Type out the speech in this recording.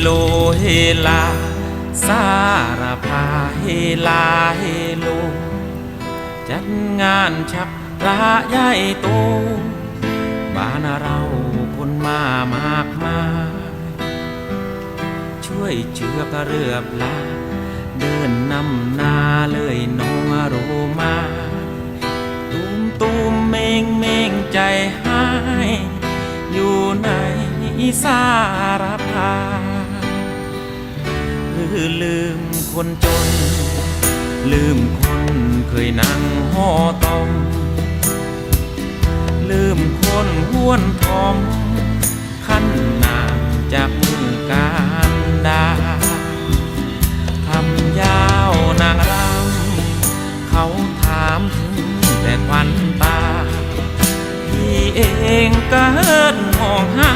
โลเฮลา สารพาเฮลาเฮโล จัดงานชักพระใหญ่โต บ้านเราคนมามากมายช่วยเชือกเรือปลา เดินนำนาเลยน้องโรมาตูมตูมเมงเมงใจหาย อยู่ในสา พาลือลืมคนจน ลืมคนเคยนั่งห่อตอม ลืมคนห้วนทอม ขั้นนามจากมือการดาทำยาวนางรำเขาถามถึงแต่ควันตา พี่เองก็เฮิดมองหา